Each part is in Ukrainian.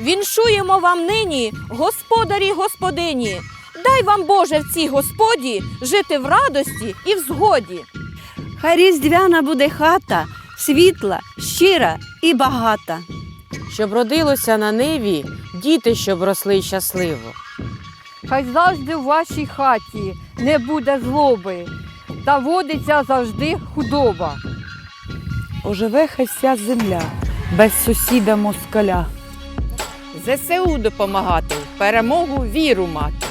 Віншуємо вам нині, господарі господині. Дай вам Боже в цій господі жити в радості і в згоді. Хай різдвяна буде хата, світла, щира і багата. Щоб родилося на ниві, діти, щоб росли щасливо. Хай завжди в вашій хаті не буде злоби, та водиться завжди худоба. Оживе хай вся земля, без сусіда москаля. ЗСУ допомагати, перемогу віру мати.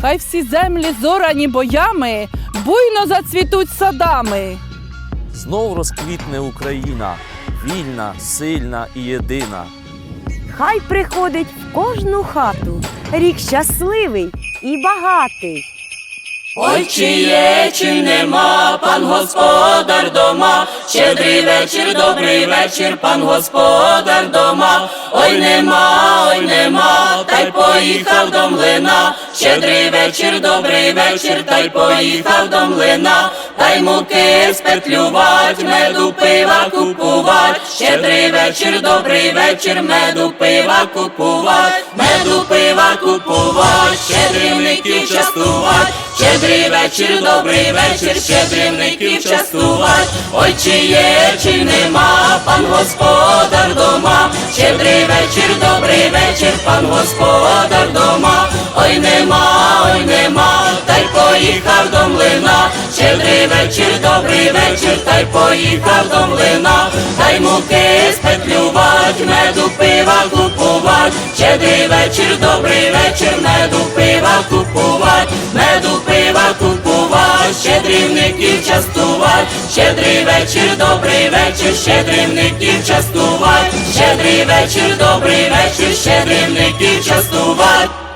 Хай всі землі зорані боями, буйно зацвітуть садами. Знов розквітне Україна, вільна, сильна і єдина. Хай приходить в кожну хату рік щасливий і багатий. Ой, чи є, чи нема, пан господар дома, щедрий вечір, добрий вечір, пан господар дома, ой нема, ой нема, та й поїхав до млина, щедрий вечір, добрий вечір, та й поїхав до млина, та й муки спетлювать, меду пива купувать, щедрий вечір, добрий вечір, меду пива купувать, меду пива купувать, щедрівників частувать, щедрий вечір, добрий вечір, щедрівників частувать, ой чи є, чи нема, пан господар дома, щедрий вечір, добрий вечір, пан господар дома, ой нема, ой нема, та й поїхав до млина, щедрий вечір, добрий вечір, та й поїхав до млина, та й муки спетлювать, меду пива купувать, щедрий вечір, добрий вечір, меду пива купувать, меду щедрівників частувать, щедрий вечір, добрий вечір, щедрівників частувать, щедрий вечір, добрий вечір, щедрівників частувать.